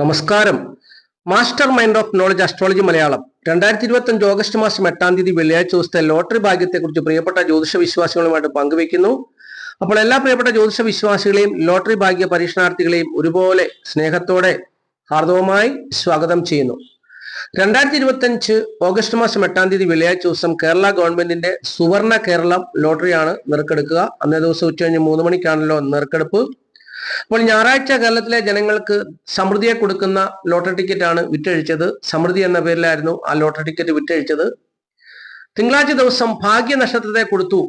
നമസ്കാരം. Master mind of knowledge astrology Malayalam. രണ്ടായിരത്തി ഇരുപത്തി അഞ്ച് ഓഗസ്റ്റ് മാസം എട്ടാം തീയതി വെള്ളിയാഴ്ച ദിവസത്തെ ലോട്ടറി ഭാഗ്യത്തെക്കുറിച്ച് പ്രിയപ്പെട്ട ജ്യോതിഷ വിശ്വാസികളുമായിട്ട് പങ്കുവെക്കുന്നു അപ്പോൾ എല്ലാ പ്രിയപ്പെട്ട ജ്യോതിഷ വിശ്വാസികളെയും ലോട്ടറി ഭാഗ്യ പരീക്ഷണാർത്ഥികളെയും ഒരുപോലെ സ്നേഹത്തോടെ ഹാർദവമായി സ്വാഗതം ചെയ്യുന്നു. രണ്ടായിരത്തി ഇരുപത്തി അഞ്ച് ഓഗസ്റ്റ് മാസം എട്ടാം തീയതി വെള്ളിയാഴ്ച ദിവസം കേരള ഗവൺമെന്റിന്റെ സുവർണ കേരളം ലോട്ടറിയാണ് നെറുക്കെടുക്കുക. അന്നേ ദിവസം ഉച്ചകഴിഞ്ഞ് മൂന്ന് മണിക്കാണല്ലോ നറുക്കെടുപ്പ്. അപ്പോൾ ഞായറാഴ്ച കേരളത്തിലെ ജനങ്ങൾക്ക് സമൃദ്ധിയെ കൊടുക്കുന്ന ലോട്ടറി ടിക്കറ്റ് ആണ് വിറ്റഴിച്ചത്. സമൃദ്ധി എന്ന പേരിലായിരുന്നു ആ ലോട്ടറി ടിക്കറ്റ് വിറ്റഴിച്ചത്. തിങ്കളാഴ്ച ദിവസം ഭാഗ്യനക്ഷത്രത്തെ കൊടുത്തു.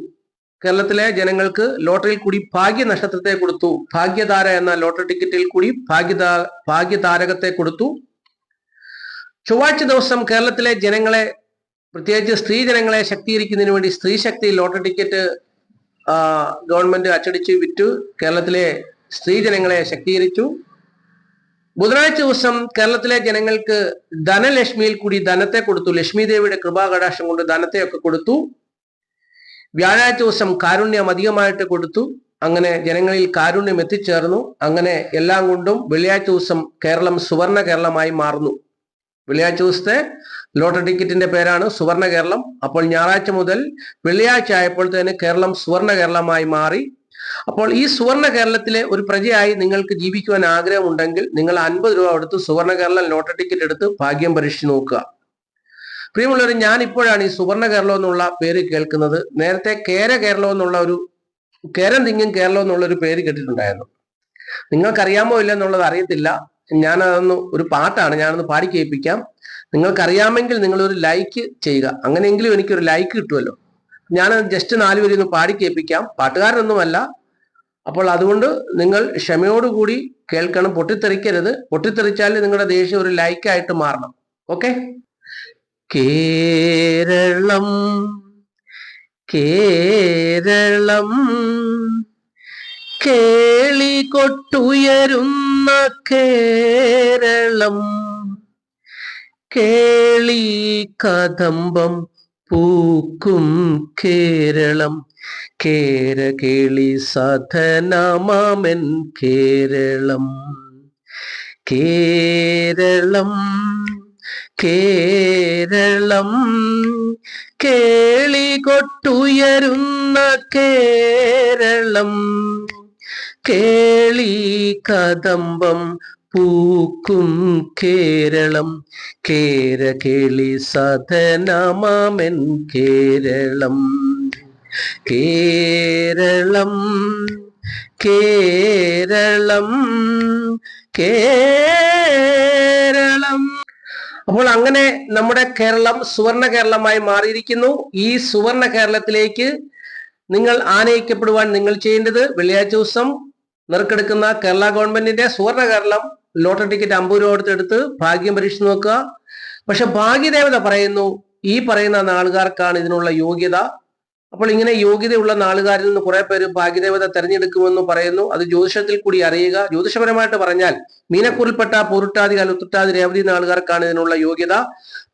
കേരളത്തിലെ ജനങ്ങൾക്ക് ലോട്ടറിയിൽ കൂടി ഭാഗ്യനക്ഷത്രത്തെ കൊടുത്തു. ഭാഗ്യധാര എന്ന ലോട്ടറി ടിക്കറ്റിൽ കൂടി ഭാഗ്യതാ ഭാഗ്യതാരകത്തെ കൊടുത്തു. ചൊവ്വാഴ്ച ദിവസം കേരളത്തിലെ ജനങ്ങളെ പ്രത്യേകിച്ച് സ്ത്രീ ജനങ്ങളെ ശക്തീകരിക്കുന്നതിന് വേണ്ടി Sthree Sakthi lottery ticket government അച്ചടിച്ച് വിറ്റു. കേരളത്തിലെ സ്ത്രീ ജനങ്ങളെ ശക്തീകരിച്ചു. ബുധനാഴ്ച ദിവസം കേരളത്തിലെ ജനങ്ങൾക്ക് ധനലക്ഷ്മിയിൽ കൂടി ധനത്തെ കൊടുത്തു. ലക്ഷ്മി ദേവിയുടെ കൃപാകടാക്ഷം കൊണ്ട് ധനത്തെയൊക്കെ കൊടുത്തു. വ്യാഴാഴ്ച ദിവസം കാരുണ്യം അധികമായിട്ട് കൊടുത്തു. അങ്ങനെ ജനങ്ങളിൽ കാരുണ്യം എത്തിച്ചേർന്നു. അങ്ങനെ എല്ലാം കൊണ്ടും വെള്ളിയാഴ്ച ദിവസം കേരളം സുവർണ കേരളമായി മാറുന്നു. വെള്ളിയാഴ്ച ദിവസത്തെ ലോട്ടറി ടിക്കറ്റിന്റെ പേരാണ് സുവർണ കേരളം. അപ്പോൾ ഞായറാഴ്ച മുതൽ വെള്ളിയാഴ്ച ആയപ്പോൾ തന്നെ കേരളം സുവർണ കേരളമായി മാറി. അപ്പോൾ ഈ സുവർണ കേരളത്തിലെ ഒരു പ്രജയായി നിങ്ങൾക്ക് ജീവിക്കുവാൻ ആഗ്രഹമുണ്ടെങ്കിൽ നിങ്ങൾ അൻപത് രൂപ എടുത്ത് സുവർണ കേരളം ലോട്ടറി ടിക്കറ്റ് എടുത്ത് ഭാഗ്യം പരീക്ഷിച്ച് നോക്കുക. പ്രിയമുള്ളവർ ഞാൻ ഇപ്പോഴാണ് ഈ സുവർണ കേരളം എന്നുള്ള പേര് കേൾക്കുന്നത്. നേരത്തെ കേര കേരളം എന്നുള്ള ഒരു കേരം തിങ്ങും കേരളം എന്നുള്ള ഒരു പേര് കേട്ടിട്ടുണ്ടായിരുന്നു. നിങ്ങൾക്കറിയാമോ ഇല്ല എന്നുള്ളത് അറിയത്തില്ല. ഞാനതൊന്ന് ഒരു പാട്ടാണ് ഞാനൊന്ന് പാടി കേൾപ്പിക്കാം. നിങ്ങൾക്കറിയാമെങ്കിൽ നിങ്ങളൊരു ലൈക്ക് ചെയ്യുക. അങ്ങനെയെങ്കിലും എനിക്കൊരു ലൈക്ക് കിട്ടുമല്ലോ. ഞാൻ ജസ്റ്റ് നാലുപേരും ഒന്ന് പാടി കേൾപ്പിക്കാം. പാട്ടുകാരനൊന്നുമല്ല. അപ്പോൾ അതുകൊണ്ട് നിങ്ങൾ ക്ഷമയോടുകൂടി കേൾക്കണം. പൊട്ടിത്തെറിക്കരുത്. പൊട്ടിത്തെറിച്ചാൽ നിങ്ങളുടെ ദേഷ്യം ഒരു ലൈക്കായിട്ട് മാറണം. ഓക്കെ കേരളം കേരളം കേളി കൊട്ടുയരുന്ന കേരളം കേളി കദംബം പൂക്കും കേരളം. കേര കേളി സധനമാമൻ കേരളം. കേരളം കേരളം കേളി കൊട്ടുയരുന്ന കേരളം. കേളി കദംബം പൂക്കും കേരളം കേര കേളി സധനമാമൻ കേരളം. കേരളം കേരളം കേരളം. അപ്പോൾ അങ്ങനെ നമ്മുടെ കേരളം സുവർണ കേരളമായി മാറിയിരിക്കുന്നു. ഈ സുവർണ കേരളത്തിലേക്ക് നിങ്ങൾ ആനയിക്കപ്പെടുവാൻ നിങ്ങൾ ചെയ്യേണ്ടത് വെള്ളിയാഴ്ച ദിവസം നറുക്കെടുക്കുന്ന കേരള ഗവൺമെന്റിന്റെ സുവർണ കേരളം ലോട്ടറി ടിക്കറ്റ് അമ്പത് രൂപ കൊടുത്ത് എടുത്ത് ഭാഗ്യം പരീക്ഷിച്ച് നോക്കുക. പക്ഷെ ഭാഗ്യദേവത പറയുന്നു ഈ പറയുന്ന നാളുകാർക്കാണ് ഇതിനുള്ള യോഗ്യത. അപ്പോൾ ഇങ്ങനെ യോഗ്യതയുള്ള നാളുകാരിൽ നിന്ന് കുറെ പേര് ഭാഗ്യദേവത തെരഞ്ഞെടുക്കുമെന്ന് പറയുന്നു. അത് ജ്യോതിഷത്തിൽ കൂടി അറിയുക. ജ്യോതിഷപരമായിട്ട് പറഞ്ഞാൽ മീനക്കൂറിൽപ്പെട്ട പൂരുട്ടാതി കലുത്തുട്ടാതി രേവതി നാളുകാർക്കാണ് ഇതിനുള്ള യോഗ്യത.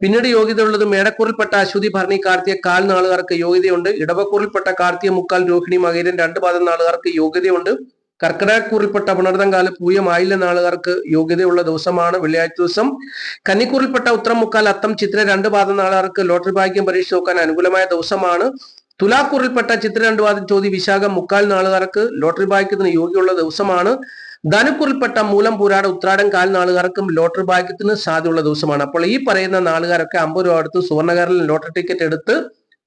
പിന്നീട് യോഗ്യത ഉള്ളത് മേടക്കൂറിൽപ്പെട്ട അശ്വതി ഭരണി കാർത്തിയ കാൽ നാളുകാർക്ക് യോഗ്യതയുണ്ട്. ഇടവക്കൂറിൽപ്പെട്ട കാർത്തിയ മുക്കാൽ രോഹിണി മകേരൻ രണ്ട് പാദം നാളുകാർക്ക് യോഗ്യതയുണ്ട്. കർക്കിടകക്കൂറിൽപ്പെട്ട പുണർതങ്കാല പൂയം ആയില്ല നാളുകാർക്ക് യോഗ്യതയുള്ള ദിവസമാണ് വെള്ളിയാഴ്ച ദിവസം. കന്നിക്കൂറിൽപ്പെട്ട ഉത്തരം മുക്കാൽ അത്തം ചിത്ര രണ്ട് പാദം നാളുകാർക്ക് ലോട്ടറി ഭാഗ്യം പരീക്ഷ നോക്കാൻ അനുകൂലമായ ദിവസമാണ്. തുലാക്കൂറിൽപ്പെട്ട ചിത്ര രണ്ട് പാദം ചോദ്യ വിശാഖം മുക്കാൽ നാളുകാർക്ക് ലോട്ടറി ഭാഗ്യത്തിന് യോഗ്യമുള്ള ദിവസമാണ്. ധനുക്കുറിൽപ്പെട്ട മൂലം പൂരാട ഉത്രാടം കാൽ നാളുകാർക്കും ലോട്ടറി ഭാഗ്യത്തിന് സാധ്യതയുള്ള ദിവസമാണ്. അപ്പോൾ ഈ പറയുന്ന നാളുകാരൊക്കെ അമ്പത് രൂപ എടുത്ത് സുവർണകാരിൽ ലോട്ടറി ടിക്കറ്റ് എടുത്ത്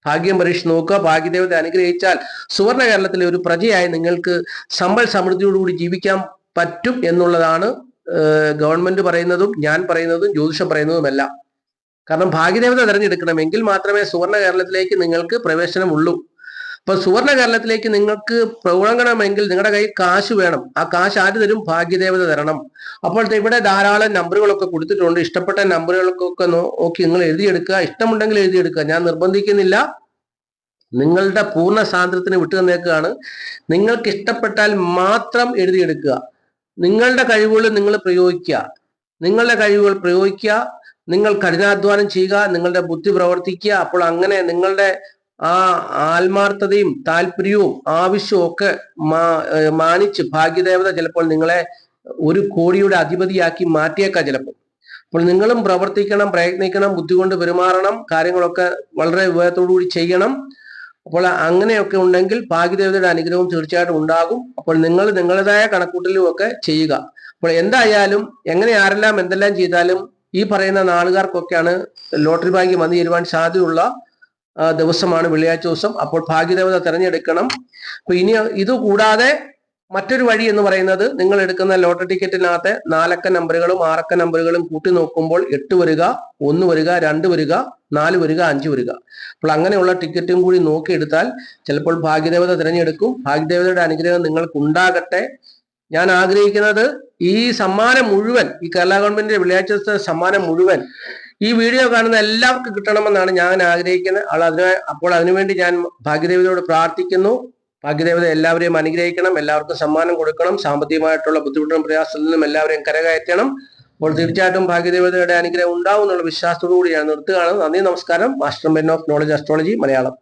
ഭാഗ്യം പരീക്ഷ നോക്കുക. ഭാഗ്യദേവത അനുഗ്രഹിച്ചാൽ സുവർണ കേരളത്തിലെ ഒരു പ്രജയായി നിങ്ങൾക്ക് സമ്പൽ സമൃദ്ധിയോടുകൂടി ജീവിക്കാൻ പറ്റും എന്നുള്ളതാണ് ഗവൺമെന്റ് പറയുന്നതും ഞാൻ പറയുന്നതും ജ്യോതിഷം പറയുന്നതുമല്ല. കാരണം ഭാഗ്യദേവത തിരഞ്ഞെടുക്കണമെങ്കിൽ മാത്രമേ സുവർണ കേരളത്തിലേക്ക് നിങ്ങൾക്ക് പ്രവേശനമുള്ളൂ. അപ്പൊ സുവർണ കേരളത്തിലേക്ക് നിങ്ങൾക്ക് പ്രവണങ്ങണമെങ്കിൽ നിങ്ങളുടെ കയ്യിൽ കാശ് വേണം. ആ കാശ് ആര് തരും? ഭാഗ്യദേവത തരണം. അപ്പോൾ ഇവിടെ ധാരാളം നമ്പറുകളൊക്കെ കൊടുത്തിട്ടുണ്ട്. ഇഷ്ടപ്പെട്ട നമ്പറുകൾക്കൊക്കെ നോക്കി നിങ്ങൾ എഴുതിയെടുക്കുക. ഇഷ്ടമുണ്ടെങ്കിൽ എഴുതിയെടുക്കുക. ഞാൻ നിർബന്ധിക്കുന്നില്ല. നിങ്ങളുടെ പൂർണ സ്വാതന്ത്ര്യത്തിന് വിട്ടു തന്നേക്കാണ് നിങ്ങൾക്ക് ഇഷ്ടപ്പെട്ടാൽ മാത്രം എഴുതിയെടുക്കുക. നിങ്ങളുടെ കഴിവുകൾ നിങ്ങൾ പ്രയോഗിക്കുക. നിങ്ങളുടെ കഴിവുകൾ പ്രയോഗിക്കുക. നിങ്ങൾ കഠിനാധ്വാനം ചെയ്യുക. നിങ്ങളുടെ ബുദ്ധി പ്രവർത്തിക്കുക. അപ്പോൾ അങ്ങനെ നിങ്ങളുടെ ആ ആത്മാർത്ഥതയും താല്പര്യവും ആവശ്യവും ഒക്കെ മാനിച്ച് ഭാഗ്യദേവത ചിലപ്പോൾ നിങ്ങളെ ഒരു കോടിയുടെ അധിപതിയാക്കി മാറ്റിയേക്കാം ചിലപ്പോൾ. അപ്പോൾ നിങ്ങളും പ്രവർത്തിക്കണം പ്രയത്നിക്കണം ബുദ്ധി കൊണ്ട് പെരുമാറണം കാര്യങ്ങളൊക്കെ വളരെ വിവേകത്തോടു കൂടി ചെയ്യണം. അപ്പോൾ അങ്ങനെയൊക്കെ ഉണ്ടെങ്കിൽ ഭാഗ്യദേവതയുടെ അനുഗ്രഹവും തീർച്ചയായിട്ടും ഉണ്ടാകും. അപ്പോൾ നിങ്ങൾ നിങ്ങളുടേതായ കണക്കൂട്ടലും ഒക്കെ ചെയ്യുക. അപ്പോൾ എന്തായാലും എങ്ങനെ ആരെല്ലാം എന്തെല്ലാം ചെയ്താലും ഈ പറയുന്ന നാളുകാർക്കൊക്കെയാണ് ലോട്ടറി ഭാഗ്യം വന്നു ചേരുവാൻ സാധ്യതയുള്ള ദിവസമാണ് വെള്ളിയാഴ്ച ദിവസം. അപ്പോൾ ഭാഗ്യദേവത തിരഞ്ഞെടുക്കണം. അപ്പൊ ഇനി ഇത് കൂടാതെ മറ്റൊരു വഴി എന്ന് പറയുന്നത് നിങ്ങൾ എടുക്കുന്ന ലോട്ടറി ടിക്കറ്റിനകത്തെ നാലക്ക നമ്പറുകളും ആറക്ക നമ്പറുകളും കൂട്ടി നോക്കുമ്പോൾ എട്ട് വരിക ഒന്ന് വരിക രണ്ട് വരിക നാല് വരിക അഞ്ച് വരിക. അപ്പോൾ അങ്ങനെയുള്ള ടിക്കറ്റും കൂടി നോക്കിയെടുത്താൽ ചിലപ്പോൾ ഭാഗ്യദേവത തിരഞ്ഞെടുക്കും. ഭാഗ്യദേവതയുടെ അനുഗ്രഹം നിങ്ങൾക്ക് ഉണ്ടാകട്ടെ ഞാൻ ആഗ്രഹിക്കുന്നത് ഈ സമ്മാനം മുഴുവൻ ഈ കേരള ഗവൺമെന്റിന്റെ വെള്ളിയാഴ്ച സമ്മാനം മുഴുവൻ ഈ വീഡിയോ കാണുന്ന എല്ലാവർക്കും കിട്ടണമെന്നാണ് ഞാൻ ആഗ്രഹിക്കുന്നത്. ആൾ അതിന് അപ്പോൾ അതിനുവേണ്ടി ഞാൻ ഭാഗ്യദേവതയോട് പ്രാർത്ഥിക്കുന്നു. ഭാഗ്യദേവത എല്ലാവരെയും അനുഗ്രഹിക്കണം. എല്ലാവർക്കും സമ്മാനം കൊടുക്കണം. സാമ്പത്തികമായിട്ടുള്ള ബുദ്ധിമുട്ടും പ്രയാസത്തിൽ നിന്നും എല്ലാവരെയും കരകയറ്റണം. അപ്പോൾ തീർച്ചയായിട്ടും ഭാഗ്യദേവതയുടെ അനുഗ്രഹം ഉണ്ടാവും എന്നുള്ള വിശ്വാസത്തോടു ഞാൻ നിർത്തുകയാണ്. നന്ദി നമസ്കാരം. Master mind of knowledge astrology Malayalam